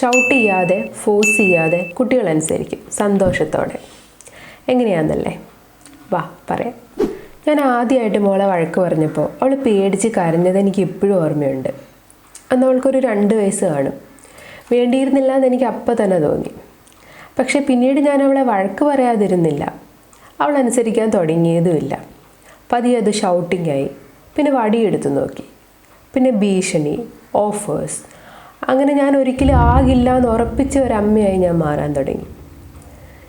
Shout ചെയ്യാതെ force ചെയ്യാതെ കുട്ടികൾ അനുസരിക്കും സന്തോഷത്തോടെ. എങ്ങനെയാണെന്നല്ലേ വാ പറയാം. ഞാൻ ആദ്യമായിട്ട് മോളെ വഴക്ക് പറഞ്ഞപ്പോൾ അവൾ പേടിച്ച് കരഞ്ഞത് എനിക്ക് ഇപ്പോഴും ഓർമ്മയുണ്ട്. അന്ന് അവൾക്കൊരു രണ്ട് വയസ്സ് കാണും. വേണ്ടിയിരുന്നില്ല എന്ന് എനിക്ക് അപ്പം തന്നെ തോന്നി. പക്ഷേ പിന്നീട് ഞാൻ അവളെ വഴക്ക് പറയാതിരുന്നില്ല. അവൾ അനുസരിക്കാൻ തുടങ്ങിയതുമില്ല. പതിയെ അത് ഷൗട്ടിംഗ് ആയി. പിന്നെ വടിയെടുത്ത് നോക്കി. പിന്നെ ഭീഷണി ഓഫേഴ്സ് അങ്ങനെ ഞാൻ ഒരിക്കലും ആകില്ല എന്ന് ഉറപ്പിച്ച ഒരു അമ്മയായി ഞാൻ മാറാൻ തുടങ്ങി.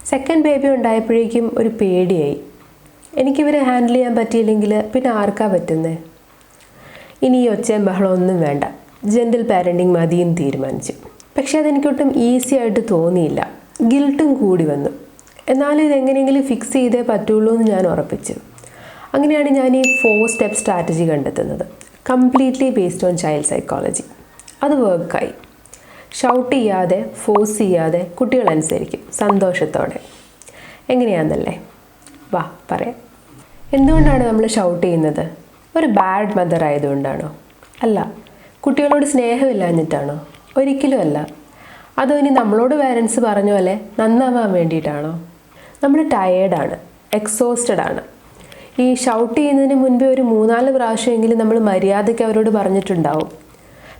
സെക്കൻഡ് ബേബി ഉണ്ടായപ്പോഴേക്കും ഒരു പേടിയായി. എനിക്കിവരെ ഹാൻഡിൽ ചെയ്യാൻ പറ്റിയില്ലെങ്കിൽ പിന്നെ ആർക്കാ പറ്റുന്നത് ഇനി ഈ ഒച്ചയും ബഹളമൊന്നും വേണ്ട. ജെന്റൽ പാരന്റിങ് മതിയും തീരുമാനിച്ചു. പക്ഷേ അതെനിക്കൊട്ടും ഈസി ആയിട്ട് തോന്നിയില്ല. ഗിൽട്ടും കൂടി വന്നു. എന്നാലും ഇതെങ്ങനെയെങ്കിലും ഫിക്സ് ചെയ്തേ പറ്റുള്ളൂ എന്ന് ഞാൻ ഉറപ്പിച്ചു. അങ്ങനെയാണ് ഞാൻ ഈ ഫോർ സ്റ്റെപ്പ് സ്ട്രാറ്റജി കണ്ടെത്തുന്നത്. Completely based on child psychology അത് വർക്കായി ഷൗട്ട് ചെയ്യാതെ ഫോഴ്സ് ചെയ്യാതെ കുട്ടികൾ അനുസരിക്കും സന്തോഷത്തോടെ. എങ്ങനെയാണെന്നല്ലേ വാ പറയാം. എന്തുകൊണ്ടാണ് നമ്മൾ ഷൗട്ട് ചെയ്യുന്നത്? ഒരു ബാഡ് മദർ ആയതുകൊണ്ടാണോ? അല്ല കുട്ടികളോട് സ്നേഹമില്ലാഞ്ഞിട്ടാണോ? ഒരിക്കലും അല്ല. അതോ ഇനി നമ്മളോട് പേരൻസ് പറഞ്ഞ പോലെ നന്നാവാൻ വേണ്ടിയിട്ടാണോ? നമ്മൾ ടയേർഡാണ് എക്സോസ്റ്റഡ് ആണ്. ഈ ഷൗട്ട് ചെയ്യുന്നതിന് മുൻപേ ഒരു മൂന്നാൽ പ്രാവശ്യമെങ്കിലും നമ്മൾ മര്യാദയ്ക്ക് അവരോട് പറഞ്ഞിട്ടുണ്ടാവും.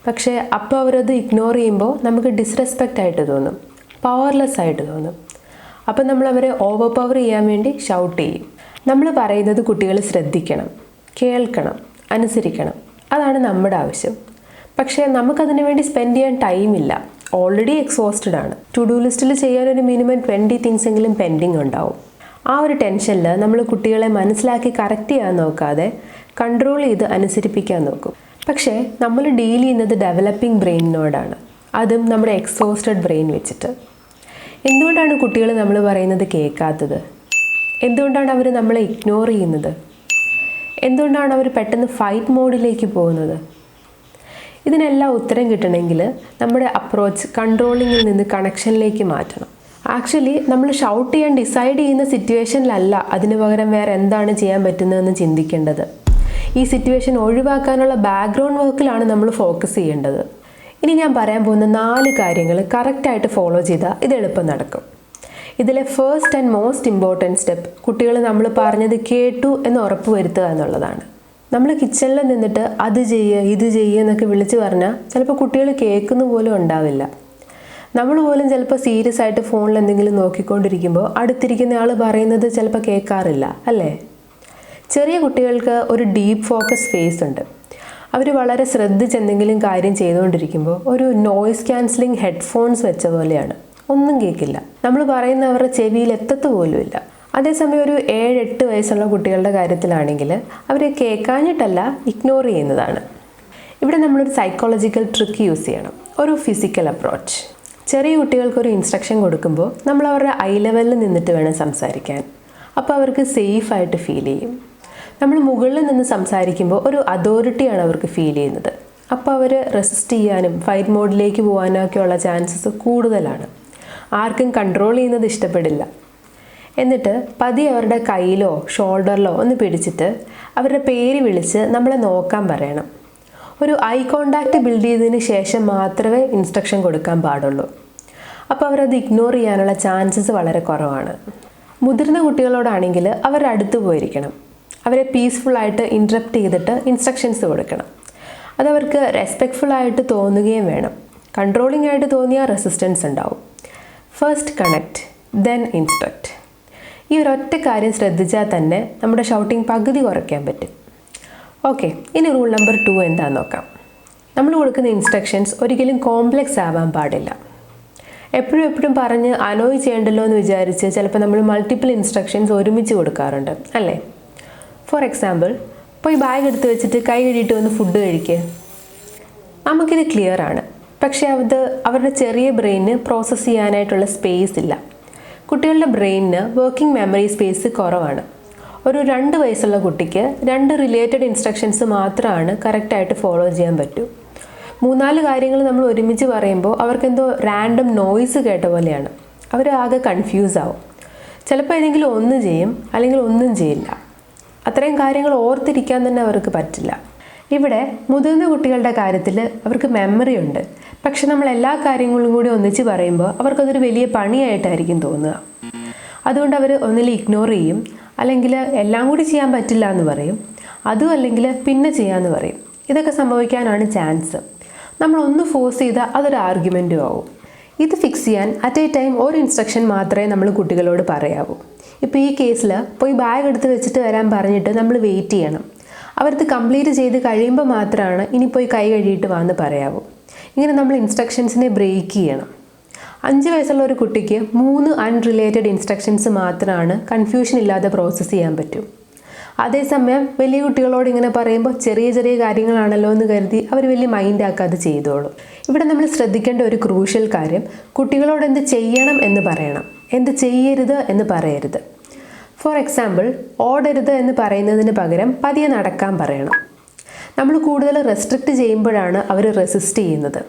പക്ഷേ അപ്പോൾ അവരത് ഇഗ്നോർ ചെയ്യുമ്പോൾ നമുക്ക് ഡിസ്റെസ്പെക്റ്റ് ആയിട്ട് തോന്നും. പവർലെസ് ആയിട്ട് തോന്നും. അപ്പം നമ്മൾ അവരെ ഓവർ പവർ ചെയ്യാൻ വേണ്ടി ഷൗട്ട് ചെയ്യും. നമ്മൾ പറയുന്നത് കുട്ടികൾ ശ്രദ്ധിക്കണം കേൾക്കണം അനുസരിക്കണം. അതാണ് നമ്മുടെ ആവശ്യം. പക്ഷേ നമുക്കതിനു വേണ്ടി സ്പെൻഡ് ചെയ്യാൻ ടൈമില്ല ഓൾറെഡി എക്സോസ്റ്റഡ് ആണ്. ടു ഡു ലിസ്റ്റിൽ ചെയ്യാൻ ഒരു മിനിമം ട്വന്റി തിങ്സ് എങ്കിലും പെൻഡിങ് ഉണ്ടാവും. ആ ഒരു ടെൻഷനിൽ നമ്മൾ കുട്ടികളെ മനസ്സിലാക്കി കറക്റ്റ് ചെയ്യാൻ നോക്കാതെ കൺട്രോൾ ചെയ്ത് അനുസരിപ്പിക്കാൻ നോക്കും. പക്ഷേ നമ്മൾ ഡീൽ ചെയ്യുന്നത് ഡെവലപ്പിംഗ് ബ്രെയിനിനോടാണ്. അതും നമ്മുടെ എക്സോസ്റ്റഡ് ബ്രെയിൻ വെച്ചിട്ട്. എന്തുകൊണ്ടാണ് കുട്ടികൾ നമ്മൾ പറയുന്നത് കേൾക്കാത്തത്? എന്തുകൊണ്ടാണ് അവർ നമ്മളെ ഇഗ്നോർ ചെയ്യുന്നത്? എന്തുകൊണ്ടാണ് അവർ പെട്ടെന്ന് ഫൈറ്റ് മോഡിലേക്ക് പോകുന്നത്? ഇതിനെല്ലാം ഉത്തരം കിട്ടണമെങ്കിൽ നമ്മുടെ അപ്രോച്ച് കൺട്രോളിങ്ങിൽ നിന്ന് കണക്ഷനിലേക്ക് മാറ്റണം. ആക്ച്വലി നമ്മൾ ഷൗട്ട് ചെയ്യാൻ ഡിസൈഡ് ചെയ്യുന്ന സിറ്റുവേഷനിലല്ല അതിന് പകരം വേറെ എന്താണ് ചെയ്യാൻ പറ്റുന്നതെന്ന് ചിന്തിക്കേണ്ടത്. ഈ സിറ്റുവേഷൻ ഒഴിവാക്കാനുള്ള ബാക്ക്ഗ്രൗണ്ട് വർക്കിലാണ് നമ്മൾ ഫോക്കസ് ചെയ്യേണ്ടത്. ഇനി ഞാൻ പറയാൻ പോകുന്ന നാല് കാര്യങ്ങൾ കറക്റ്റായിട്ട് ഫോളോ ചെയ്താൽ ഇത് എളുപ്പം നടക്കും. ഇതിലെ first and most important step കുട്ടികൾ നമ്മൾ പറഞ്ഞത് കേട്ടു എന്ന് ഉറപ്പ് വരുത്തുക എന്നുള്ളതാണ്. നമ്മൾ കിച്ചണിൽ നിന്നിട്ട് അത് ചെയ്യുക ഇത് ചെയ്യുക എന്നൊക്കെ വിളിച്ച് പറഞ്ഞാൽ ചിലപ്പോൾ കുട്ടികൾ കേൾക്കുന്ന പോലും ഉണ്ടാവില്ല. നമ്മൾ പോലും ചിലപ്പോൾ സീരിയസ് ആയിട്ട് ഫോണിൽ എന്തെങ്കിലും നോക്കിക്കൊണ്ടിരിക്കുമ്പോൾ അടുത്തിരിക്കുന്ന ആൾ പറയുന്നത് ചിലപ്പോൾ കേൾക്കാറില്ല അല്ലേ? ചെറിയ കുട്ടികൾക്ക് ഒരു ഡീപ്പ് ഫോക്കസ് ഫേസ് ഉണ്ട്. അവർ വളരെ ശ്രദ്ധിച്ച് എന്തെങ്കിലും കാര്യം ചെയ്തുകൊണ്ടിരിക്കുമ്പോൾ ഒരു നോയ്സ് ക്യാൻസലിംഗ് ഹെഡ്ഫോൺസ് വെച്ച പോലെയാണ്. ഒന്നും കേൾക്കില്ല നമ്മൾ പറയുന്ന അവരുടെ ചെവിയിൽ എത്തത്ത് പോലുമില്ല. അതേസമയം ഒരു ഏഴ് എട്ട് വയസ്സുള്ള കുട്ടികളുടെ കാര്യത്തിലാണെങ്കിൽ അവരെ കേൾക്കാഞ്ഞിട്ടല്ല ഇഗ്നോർ ചെയ്യുന്നതാണ്. ഇവിടെ നമ്മളൊരു സൈക്കോളജിക്കൽ ട്രിക്ക് യൂസ് ചെയ്യണം. ഒരു ഫിസിക്കൽ അപ്രോച്ച് ചെറിയ കുട്ടികൾക്ക് ഒരു ഇൻസ്ട്രക്ഷൻ കൊടുക്കുമ്പോൾ നമ്മൾ അവരുടെ ഐ ലെവലിൽ നിന്നിട്ട് വേണം സംസാരിക്കാൻ. അപ്പോൾ അവർക്ക് സേഫായിട്ട് ഫീൽ ചെയ്യും. നമ്മൾ മുകളിൽ നിന്ന് സംസാരിക്കുമ്പോൾ ഒരു അതോറിറ്റിയാണ് അവർക്ക് ഫീൽ ചെയ്യുന്നത്. അപ്പോൾ അവർ റെസിസ്റ്റ് ചെയ്യാനും ഫൈറ്റ് മോഡിലേക്ക് പോകാനൊക്കെയുള്ള ചാൻസസ് കൂടുതലാണ്. ആർക്കും കൺട്രോൾ ചെയ്യുന്നത് ഇഷ്ടപ്പെടില്ല. എന്നിട്ട് പതി അവരുടെ കയ്യിലോ ഷോൾഡറിലോ ഒന്ന് പിടിച്ചിട്ട് അവരുടെ പേര് വിളിച്ച് നമ്മളെ നോക്കാൻ പറയണം. ഒരു ഐ കോണ്ടാക്റ്റ് ബിൽഡ് ചെയ്തതിന് ശേഷം മാത്രമേ ഇൻസ്ട്രക്ഷൻ കൊടുക്കാൻ പാടുള്ളൂ. അപ്പോൾ അവരത് ഇഗ്നോർ ചെയ്യാനുള്ള ചാൻസസ് വളരെ കുറവാണ്. മുതിർന്ന കുട്ടികളോടാണെങ്കിൽ അവർ അടുത്ത് പോയിരിക്കണം. അവരെ പീസ്ഫുള്ളായിട്ട് ഇൻട്രപ്റ്റ് ചെയ്തിട്ട് ഇൻസ്ട്രക്ഷൻസ് കൊടുക്കണം. അതവർക്ക് റെസ്പെക്ട്ഫുൾ ആയിട്ട് തോന്നുകയും വേണം. കൺട്രോളിംഗ് ആയിട്ട് തോന്നിയാൽ റെസിസ്റ്റൻസ് ഉണ്ടാവും. ഫസ്റ്റ് കണക്റ്റ് ദെൻ ഇൻസ്ട്രക്റ്റ് ഈ ഒരൊറ്റ കാര്യം ശ്രദ്ധിച്ചാൽ തന്നെ നമ്മുടെ ഷൗട്ടിംഗ് പകുതി കുറയ്ക്കാൻ പറ്റും. ഓക്കെ ഇനി റൂൾ നമ്പർ ടു എന്താണെന്ന് നോക്കാം. നമ്മൾ കൊടുക്കുന്ന ഇൻസ്ട്രക്ഷൻസ് ഒരിക്കലും കോംപ്ലെക്സ് ആവാൻ പാടില്ല. എപ്പോഴും എപ്പോഴും പറഞ്ഞ് അനോയ് ചെയ്യണ്ടല്ലോ എന്ന് വിചാരിച്ച് ചിലപ്പോൾ നമ്മൾ മൾട്ടിപ്പിൾ ഇൻസ്ട്രക്ഷൻസ് ഒരുമിച്ച് കൊടുക്കാറുണ്ട് അല്ലേ? ഫോർ എക്സാമ്പിൾ പോയി ബാഗ് എടുത്ത് വെച്ചിട്ട് കൈ കഴുകിയിട്ട് വന്ന് ഫുഡ് കഴിക്കുക നമുക്കിത് ക്ലിയർ ആണ്. പക്ഷേ അത് അവരുടെ ചെറിയ ബ്രെയിനിന് പ്രോസസ്സ് ചെയ്യാനായിട്ടുള്ള സ്പേസ് ഇല്ല. കുട്ടികളുടെ ബ്രെയിനിന് വർക്കിംഗ് മെമ്മറി സ്പേസ് കുറവാണ്. ഒരു രണ്ട് വയസ്സുള്ള കുട്ടിക്ക് രണ്ട് റിലേറ്റഡ് ഇൻസ്ട്രക്ഷൻസ് മാത്രമാണ് കറക്റ്റായിട്ട് ഫോളോ ചെയ്യാൻ പറ്റൂ. മൂന്നാൽ കാര്യങ്ങൾ നമ്മൾ ഒരുമിച്ച് പറയുമ്പോൾ അവർക്കെന്തോ റാൻഡം നോയ്സ് കേട്ട പോലെയാണ്. അവർ ആകെ കൺഫ്യൂസ് ആവും. ചിലപ്പോൾ ഏതെങ്കിലും ഒന്ന് ചെയ്യും അല്ലെങ്കിൽ ഒന്നും ചെയ്യില്ല. അത്രയും കാര്യങ്ങൾ ഓർത്തിരിക്കാൻ തന്നെ അവർക്ക് പറ്റില്ല. ഇവിടെ മുതിർന്ന കുട്ടികളുടെ കാര്യത്തിൽ അവർക്ക് മെമ്മറി ഉണ്ട്. പക്ഷെ നമ്മൾ എല്ലാ കാര്യങ്ങളും കൂടി ഒന്നിച്ച് പറയുമ്പോൾ അവർക്കതൊരു വലിയ പണിയായിട്ടായിരിക്കും തോന്നുക. അതുകൊണ്ട് അവർ ഒന്നിൽ ഇഗ്നോർ ചെയ്യും. അല്ലെങ്കിൽ എല്ലാം കൂടി ചെയ്യാൻ പറ്റില്ല എന്ന് പറയും. അതും അല്ലെങ്കിൽ പിന്നെ ചെയ്യാമെന്ന് പറയും. ഇതൊക്കെ സംഭവിക്കാനാണ് ചാൻസ് നമ്മൾ ഒന്ന് ഫോഴ്സ് ചെയ്താൽ അതൊരു ആർഗ്യുമെന്റും ആവും. ഇത് ഫിക്സ് ചെയ്യാൻ അറ്റ് എ ടൈം ഒരു ഇൻസ്ട്രക്ഷൻ മാത്രമേ നമ്മൾ കുട്ടികളോട് പറയാവൂ. ഇപ്പോൾ ഈ കേസിൽ പോയി ബാഗ് എടുത്ത് വെച്ചിട്ട് വരാൻ പറഞ്ഞിട്ട് നമ്മൾ വെയിറ്റ് ചെയ്യണം. അവരത് കംപ്ലീറ്റ് ചെയ്ത് കഴിയുമ്പോൾ മാത്രമാണ് ഇനി പോയി കൈ കഴുകിയിട്ട് വാന്ന് പറയാവൂ. ഇങ്ങനെ നമ്മൾ ഇൻസ്ട്രക്ഷൻസിനെ ബ്രേക്ക് ചെയ്യണം. അഞ്ച് വയസ്സുള്ള ഒരു കുട്ടിക്ക് മൂന്ന് അൺറിലേറ്റഡ് ഇൻസ്ട്രക്ഷൻസ് മാത്രമാണ് കൺഫ്യൂഷൻ ഇല്ലാതെ പ്രോസസ്സ് ചെയ്യാൻ പറ്റും. അതേസമയം വലിയ കുട്ടികളോട് ഇങ്ങനെ പറയുമ്പോൾ ചെറിയ ചെറിയ കാര്യങ്ങളാണല്ലോ എന്ന് കരുതി അവർ വലിയ മൈൻഡ് ആക്കാതെ ചെയ്തോളും. ഇവിടെ നമ്മൾ ശ്രദ്ധിക്കേണ്ട ഒരു ക്രൂഷ്യൽ കാര്യം കുട്ടികളോട് എന്ത് ചെയ്യണം എന്ന് പറയണം. എന്ത് ചെയ്യരുത് എന്ന് പറയരുത്. ഫോർ എക്സാമ്പിൾ ഓടരുത് എന്ന് പറയുന്നതിന് പകരം പതിയെ നടക്കാൻ പറയണം. നമ്മൾ കൂടുതൽ റെസ്ട്രിക്റ്റ് ചെയ്യുമ്പോഴാണ് അവർ റെസിസ്റ്റ് ചെയ്യുന്നത്.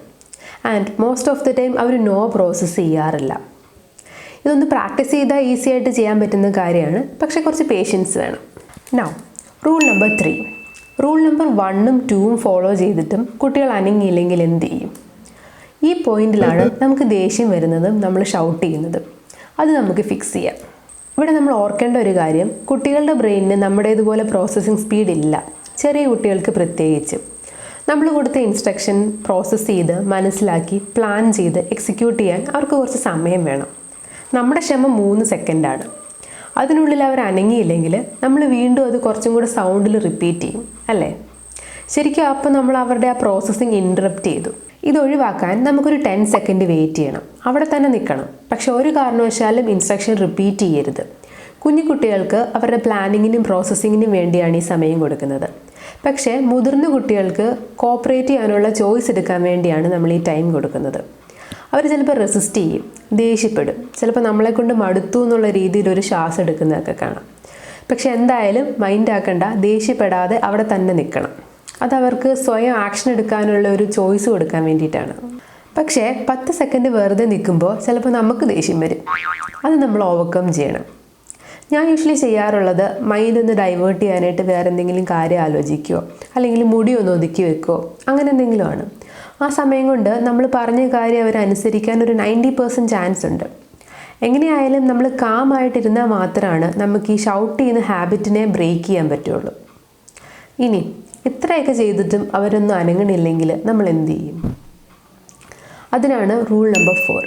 And most of the time our no process ചെയ്യാറില്ല. ഇതൊന്ന് പ്രാക്ടീസ് ചെയ്താൽ ഈസി ആയിട്ട് ചെയ്യാൻ പറ്റുന്ന കാര്യമാണ്. പക്ഷേ കുറച്ച് പേഷ്യൻസ് വേണം. Now rule number three rule number വണ്ണും ടൂവും ഫോളോ ചെയ്തിട്ടും കുട്ടികൾ അനങ്ങിയില്ലെങ്കിൽ എന്ത് ചെയ്യും? ഈ പോയിന്റിലാണ് നമുക്ക് ദേഷ്യം വരുന്നതും നമ്മൾ ഷൗട്ട് ചെയ്യുന്നതും. അത് നമുക്ക് ഫിക്സ് ചെയ്യാം. ഇവിടെ നമ്മൾ ഓർക്കേണ്ട ഒരു കാര്യം കുട്ടികളുടെ ബ്രെയിനിന് നമ്മുടേതുപോലെ പ്രോസസ്സിംഗ് സ്പീഡ് ഇല്ല. ചെറിയ കുട്ടികൾക്ക് പ്രത്യേകിച്ച്. നമ്മൾ കൊടുത്ത ഇൻസ്ട്രക്ഷൻ പ്രോസസ്സ് ചെയ്ത് മനസ്സിലാക്കി പ്ലാൻ ചെയ്ത് എക്സിക്യൂട്ട് ചെയ്യാൻ അവർക്ക് കുറച്ച് സമയം വേണം. നമ്മുടെ ക്ഷമ മൂന്ന് സെക്കൻഡാണ് അതിനുള്ളിൽ അവർ അനങ്ങിയില്ലെങ്കിൽ നമ്മൾ വീണ്ടും അത് കുറച്ചും കൂടെ സൗണ്ടിൽ റിപ്പീറ്റ് ചെയ്യും അല്ലേ? ശരിക്കും അപ്പോൾ നമ്മൾ അവരുടെ ആ പ്രോസസ്സിങ് ഇന്ററപ്റ്റ് ചെയ്തു. ഇത് ഒഴിവാക്കാൻ നമുക്കൊരു ടെൻ സെക്കൻഡ് വെയിറ്റ് ചെയ്യണം. അവിടെ തന്നെ നിൽക്കണം. പക്ഷെ ഒരു കാരണവശാലും ഇൻസ്ട്രക്ഷൻ റിപ്പീറ്റ് ചെയ്യരുത്. കുഞ്ഞു കുട്ടികൾക്ക് അവരുടെ പ്ലാനിങ്ങിനും പ്രോസസ്സിങ്ങിനും വേണ്ടിയാണ് ഈ സമയം കൊടുക്കുന്നത്. പക്ഷേ മുതിർന്ന കുട്ടികൾക്ക് കോപ്പറേറ്റ് ചെയ്യാനുള്ള ചോയ്സ് എടുക്കാൻ വേണ്ടിയാണ് നമ്മൾ ഈ ടൈം കൊടുക്കുന്നത്. അവർ ചിലപ്പോൾ റെസിസ്റ്റ് ചെയ്യും ദേഷ്യപ്പെടും. ചിലപ്പോൾ നമ്മളെ കൊണ്ട് മടുത്തു എന്നുള്ള രീതിയിൽ ഒരു ശ്വാസം എടുക്കുന്നതൊക്കെ കാണാം. പക്ഷെ എന്തായാലും മൈൻഡ് ആക്കണ്ട ദേഷ്യപ്പെടാതെ അവിടെ തന്നെ നിൽക്കണം. അതവർക്ക് സ്വയം ആക്ഷൻ എടുക്കാനുള്ള ഒരു ചോയ്സ് കൊടുക്കാൻ വേണ്ടിയിട്ടാണ്. പക്ഷേ പത്ത് സെക്കൻഡ് വെറുതെ നിൽക്കുമ്പോൾ ചിലപ്പോൾ നമുക്ക് ദേഷ്യം വരും. അത് നമ്മൾ ഓവർകം ചെയ്യണം. ഞാൻ യൂഷ്വലി ചെയ്യാറുള്ളത് മൈൻഡ് ഒന്ന് ഡൈവേർട്ട് ചെയ്യാനായിട്ട് വേറെ എന്തെങ്കിലും കാര്യം ആലോചിക്കുകയോ അല്ലെങ്കിൽ മുടി ഒന്ന് ഒതുക്കി വെക്കുകയോ അങ്ങനെ എന്തെങ്കിലും ആണ് ആ സമയം കൊണ്ട് നമ്മൾ പറഞ്ഞ കാര്യം അവരനുസരിക്കാൻ ഒരു നയന്റി പെർസെന്റ് ചാൻസ് ഉണ്ട്. എങ്ങനെയായാലും നമ്മൾ കാമായിട്ടിരുന്നാൽ മാത്രമാണ് നമുക്ക് ഈ ഷൗട്ട് ചെയ്യുന്ന ഹാബിറ്റിനെ ബ്രേക്ക് ചെയ്യാൻ പറ്റുള്ളൂ. ഇനി ഇത്രയൊക്കെ ചെയ്തിട്ടും അവരൊന്നും അനങ്ങണില്ലെങ്കിൽ നമ്മൾ എന്ത് ചെയ്യും? അതിനാണ് റൂൾ നമ്പർ ഫോർ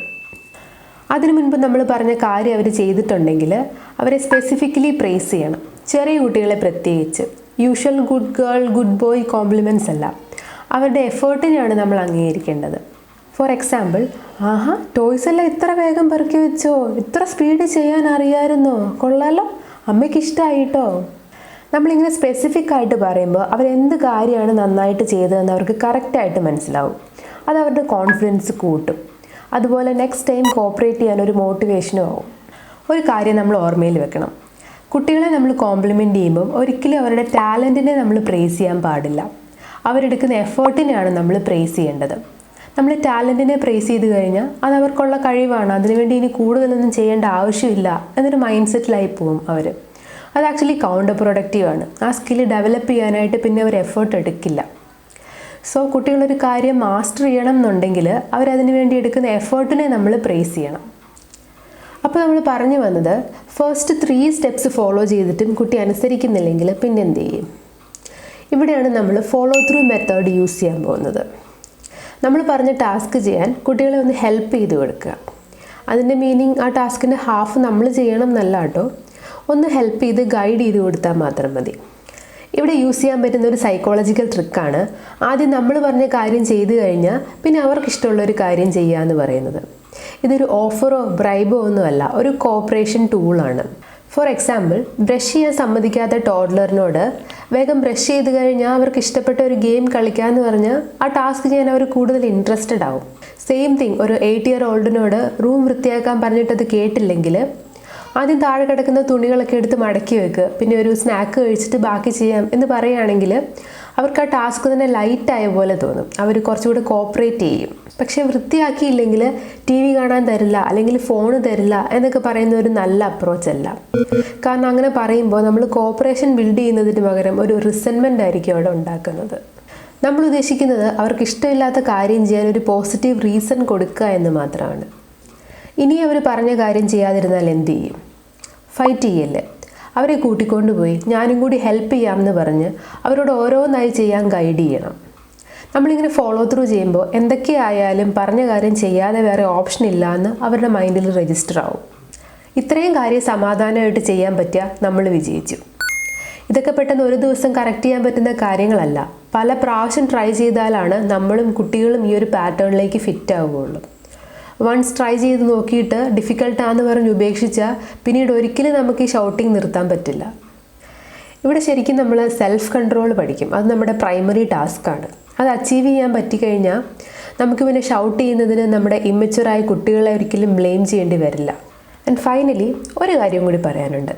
അതിനു മുൻപ് നമ്മൾ പറഞ്ഞ കാര്യം അവർ ചെയ്തിട്ടുണ്ടെങ്കിൽ അവരെ സ്പെസിഫിക്കലി പ്രേസ് ചെയ്യണം. ചെറിയ കുട്ടികളെ പ്രത്യേകിച്ച്. Usual good girl good boy compliments അല്ല. അവരുടെ എഫേർട്ടിനെയാണ് നമ്മൾ അംഗീകരിക്കേണ്ടത്. ഫോർ എക്സാമ്പിൾ ആഹാ ടോയ്സ് എല്ലാം ഇത്ര വേഗം പെറുക്കി വെച്ചോ? ഇത്ര സ്പീഡ് ചെയ്യാൻ അറിയാമായിരുന്നോ കൊള്ളാലോ? അമ്മയ്ക്ക് ഇഷ്ടമായിട്ടോ നമ്മളിങ്ങനെ സ്പെസിഫിക് ആയിട്ട് പറയുമ്പോൾ അവരെന്ത് കാര്യമാണ് നന്നായിട്ട് ചെയ്തതെന്ന് അവർക്ക് കറക്റ്റായിട്ട് മനസ്സിലാവും. അത് അവരുടെ കോൺഫിഡൻസ് കൂട്ടും. അതുപോലെ നെക്സ്റ്റ് ടൈം കോപ്പറേറ്റ് ചെയ്യാൻ ഒരു മോട്ടിവേഷനും ആവും. ഒരു കാര്യം നമ്മൾ ഓർമ്മയിൽ വെക്കണം. കുട്ടികളെ നമ്മൾ കോംപ്ലിമെന്റ് ചെയ്യുമ്പം ഒരിക്കലും അവരുടെ ടാലന്റിനെ നമ്മൾ പ്രേസ് ചെയ്യാൻ പാടില്ല. അവരെടുക്കുന്ന എഫേർട്ടിനെയാണ് നമ്മൾ പ്രേസ് ചെയ്യേണ്ടത്. നമ്മൾ ടാലന്റിനെ പ്രേസ് ചെയ്ത് കഴിഞ്ഞാൽ അത് അവർക്കുള്ള കഴിവാണ്. അതിനുവേണ്ടി ഇനി കൂടുതലൊന്നും ചെയ്യേണ്ട ആവശ്യമില്ല എന്നൊരു മൈൻഡ് സെറ്റിലായി പോവും അവർ അത് ആക്ച്വലി കൗണ്ടർ പ്രൊഡക്റ്റീവ് ആണ്. ആ സ്കില്ല് ഡെവലപ്പ് ചെയ്യാനായിട്ട് പിന്നെ അവർ എഫേർട്ട് എടുക്കില്ല. സോ കുട്ടികളൊരു കാര്യം മാസ്റ്റർ ചെയ്യണം എന്നുണ്ടെങ്കിൽ അവരതിനു വേണ്ടി എടുക്കുന്ന എഫേർട്ടിനെ നമ്മൾ പ്രേസ് ചെയ്യണം. അപ്പോൾ നമ്മൾ പറഞ്ഞു വന്നത് ഫസ്റ്റ് ത്രീ സ്റ്റെപ്സ് ഫോളോ ചെയ്തിട്ടും കുട്ടി അനുസരിക്കുന്നില്ലെങ്കിൽ പിന്നെന്ത് ചെയ്യും? ഇവിടെയാണ് നമ്മൾ ഫോളോ ത്രൂ മെത്തേഡ് യൂസ് ചെയ്യാൻ പോകുന്നത്. നമ്മൾ പറഞ്ഞ ടാസ്ക് ചെയ്യാൻ കുട്ടികളെ ഒന്ന് ഹെൽപ്പ് ചെയ്ത് കൊടുക്കുക. അതിന്റെ മീനിങ് ആ ടാസ്കിന്റെ ഹാഫ് നമ്മൾ ചെയ്യണം എന്നല്ല കേട്ടോ. ഒന്ന് ഹെൽപ്പ് ചെയ്ത് ഗൈഡ് ചെയ്ത് കൊടുത്താൽ മാത്രം മതി. ഇവിടെ യൂസ് ചെയ്യാൻ പറ്റുന്ന ഒരു സൈക്കോളജിക്കൽ ട്രിക്കാണ് ആദ്യം നമ്മൾ പറഞ്ഞ കാര്യം ചെയ്തു കഴിഞ്ഞാൽ പിന്നെ അവർക്ക് ഇഷ്ടമുള്ള ഒരു കാര്യം ചെയ്യുക എന്ന് പറയുന്നത്. ഇതൊരു ഓഫറോ ബ്രൈബോ ഒന്നുമല്ല ഒരു കോപ്പറേഷൻ ടൂളാണ് ഫോർ എക്സാമ്പിൾ ബ്രഷ് ചെയ്യാൻ സമ്മതിക്കാത്ത ടോഡ്ലറിനോട് വേഗം ബ്രഷ് ചെയ്ത് കഴിഞ്ഞാൽ അവർക്ക് ഇഷ്ടപ്പെട്ട ഒരു ഗെയിം കളിക്കാമെന്ന് പറഞ്ഞാൽ ആ ടാസ്ക് ചെയ്യാൻ അവർ കൂടുതൽ ഇൻട്രസ്റ്റഡ് ആവും. സെയിം തിങ് ഒരു എയ്റ്റ് ഇയർ ഓൾഡിനോട് റൂം വൃത്തിയാക്കാൻ പറഞ്ഞിട്ടത് കേട്ടില്ലെങ്കിൽ ആദ്യം താഴെ കിടക്കുന്ന തുണികളൊക്കെ എടുത്ത് മടക്കി വെക്കുക പിന്നെ ഒരു സ്നാക്ക് കഴിച്ചിട്ട് ബാക്കി ചെയ്യാം എന്ന് പറയുകയാണെങ്കിൽ അവർക്ക് ആ ടാസ്ക് തന്നെ ലൈറ്റ് ആയ പോലെ തോന്നും. അവർ കുറച്ചുകൂടി കോപ്പറേറ്റ് ചെയ്യും. പക്ഷേ വൃത്തിയാക്കിയില്ലെങ്കിൽ ടി വി കാണാൻ തരില്ല അല്ലെങ്കിൽ ഫോൺ തരില്ല എന്നൊക്കെ പറയുന്ന ഒരു നല്ല അപ്രോച്ച് അല്ല. കാരണം അങ്ങനെ പറയുമ്പോൾ നമ്മൾ കോപ്പറേഷൻ ബിൽഡ് ചെയ്യുന്നതിന് പകരം ഒരു റിസൻമെന്റ് ആയിരിക്കും അവിടെ ഉണ്ടാക്കുന്നത്. നമ്മൾ ഉദ്ദേശിക്കുന്നത് അവർക്ക് ഇഷ്ടമില്ലാത്ത കാര്യം ചെയ്യാൻ ഒരു പോസിറ്റീവ് റീസൺ കൊടുക്കുക എന്ന് മാത്രമാണ്. ഇനി അവർ പറഞ്ഞ കാര്യം ചെയ്യാതിരുന്നാൽ എന്ത് ചെയ്യും? ഫൈറ്റ് ചെയ്യല്ലേ? അവരെ കൂട്ടിക്കൊണ്ടുപോയി ഞാനും കൂടി ഹെൽപ്പ് ചെയ്യാമെന്ന് പറഞ്ഞ് അവരോട് ഓരോന്നായി ചെയ്യാൻ ഗൈഡ് ചെയ്യണം. നമ്മളിങ്ങനെ ഫോളോ ത്രൂ ചെയ്യുമ്പോൾ എന്തൊക്കെയായാലും പറഞ്ഞ കാര്യം ചെയ്യാതെ വേറെ ഓപ്ഷൻ ഇല്ല എന്ന് അവരുടെ മൈൻഡിൽ രജിസ്റ്റർ ആവും. ഇത്രയും കാര്യം സമാധാനമായിട്ട് ചെയ്യാൻ പറ്റുക നമ്മൾ വിജയിച്ചു. ഇതൊക്കെ പെട്ടെന്ന് ഒരു ദിവസം കറക്റ്റ് ചെയ്യാൻ പറ്റുന്ന കാര്യങ്ങളല്ല. പല പ്രാവശ്യം ട്രൈ ചെയ്താലാണ് നമ്മളും കുട്ടികളും ഈ ഒരു പാറ്റേണിലേക്ക് ഫിറ്റ് ആവുകയുള്ളൂ. വൺസ് ട്രൈ ചെയ്ത് നോക്കിയിട്ട് ഡിഫിക്കൽട്ടാന്ന് പറഞ്ഞ് ഉപേക്ഷിച്ചാൽ പിന്നീട് ഒരിക്കലും നമുക്ക് ഈ ഷൗട്ടിങ് നിർത്താൻ പറ്റില്ല. ഇവിടെ ശരിക്കും നമ്മൾ സെൽഫ് കൺട്രോൾ പഠിക്കും. അത് നമ്മുടെ പ്രൈമറി ടാസ്ക്കാണ് അത് അച്ചീവ് ചെയ്യാൻ പറ്റിക്കഴിഞ്ഞാൽ നമുക്ക് പിന്നെ ഷൗട്ട് ചെയ്യുന്നതിന് നമ്മുടെ ഇമ്മച്ചുറായ കുട്ടികളെ ഒരിക്കലും ബ്ലെയിം ചെയ്യേണ്ടി വരില്ല. ആൻഡ് ഫൈനലി ഒരു കാര്യം കൂടി പറയാനുണ്ട്.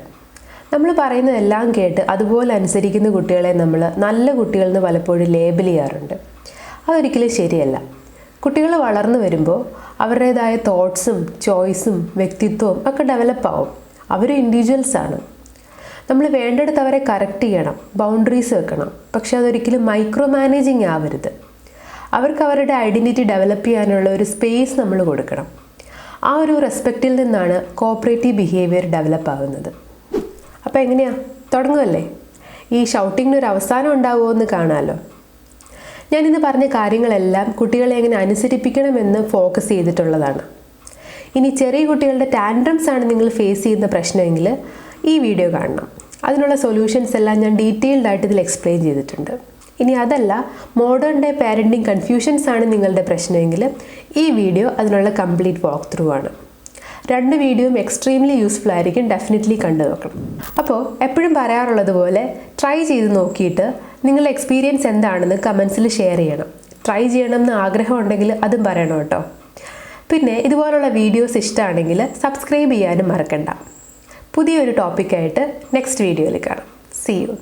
നമ്മൾ പറയുന്നതെല്ലാം കേട്ട് അതുപോലെ അനുസരിക്കുന്ന കുട്ടികളെ നമ്മൾ നല്ല കുട്ടികളെന്ന് പലപ്പോഴും ലേബൽ ചെയ്യാറുണ്ട്. അതൊരിക്കലും ശരിയല്ല. കുട്ടികൾ വളർന്നു വരുമ്പോൾ അവരുടേതായ തോട്ട്സും ചോയ്സും വ്യക്തിത്വവും ഒക്കെ ഡെവലപ്പ് ആവും. അവർ ഇൻഡിവിജ്വൽസ് ആണ്. നമ്മൾ വേണ്ടടുത്ത് അവരെ കറക്റ്റ് ചെയ്യണം ബൗണ്ടറീസ് വെക്കണം. പക്ഷെ അതൊരിക്കലും മൈക്രോ മാനേജിങ് ആവരുത്. അവർക്ക് അവരുടെ ഐഡന്റിറ്റി ഡെവലപ്പ് ചെയ്യാനുള്ള ഒരു സ്പേസ് നമ്മൾ കൊടുക്കണം. ആ ഒരു റെസ്പെക്റ്റിൽ നിന്നാണ് കോപ്പറേറ്റീവ് ബിഹേവിയർ ഡെവലപ്പ് ആകുന്നത് അപ്പോൾ എങ്ങനെയാ? തുടങ്ങുമല്ലേ ഈ ഷൗട്ടിങ്ങിന് ഒരു അവസാനം ഉണ്ടാവുമോ എന്ന് കാണാമല്ലോ ഞാനിന്ന് പറഞ്ഞ കാര്യങ്ങളെല്ലാം കുട്ടികളെ എങ്ങനെ അനുസരിപ്പിക്കണമെന്ന് ഫോക്കസ് ചെയ്തിട്ടുള്ളതാണ്. ഇനി ചെറിയ കുട്ടികളുടെ ടാൻഡ്രംസ് ആണ് നിങ്ങൾ ഫേസ് ചെയ്യുന്ന പ്രശ്നമെങ്കിൽ ഈ വീഡിയോ കാണണം. അതിനുള്ള സൊല്യൂഷൻസ് എല്ലാം ഞാൻ ഡീറ്റെയിൽഡ് ആയിട്ട് ഇതിൽ എക്സ്പ്ലെയിൻ ചെയ്തിട്ടുണ്ട്. ഇനി അതല്ല മോഡേൺ ഡേ പാരന്റിങ് കൺഫ്യൂഷൻസ് ആണ് നിങ്ങളുടെ പ്രശ്നമെങ്കിൽ ഈ വീഡിയോ അതിനുള്ള കംപ്ലീറ്റ് വാക്ക് ത്രൂ ആണ്. രണ്ട് വീഡിയോയും എക്സ്ട്രീംലി യൂസ്ഫുൾ ആയിരിക്കും ഡെഫിനറ്റ്ലി കണ്ടു നോക്കണം അപ്പോൾ എപ്പോഴും പറയാറുള്ളത് പോലെ ട്രൈ ചെയ്ത് നോക്കിയിട്ട് നിങ്ങളുടെ എക്സ്പീരിയൻസ് എന്താണെന്ന് കമൻസിൽ ഷെയർ ചെയ്യണം ട്രൈ ചെയ്യണം. എന്ന് ആഗ്രഹം ഉണ്ടെങ്കിൽ അതും പറയണം കേട്ടോ. പിന്നെ ഇതുപോലുള്ള വീഡിയോസ് ഇഷ്ടമാണെങ്കിൽ സബ്സ്ക്രൈബ് ചെയ്യാനും മറക്കണ്ട. പുതിയൊരു ടോപ്പിക്കായിട്ട് നെക്സ്റ്റ് വീഡിയോയിൽ കാണാം. C U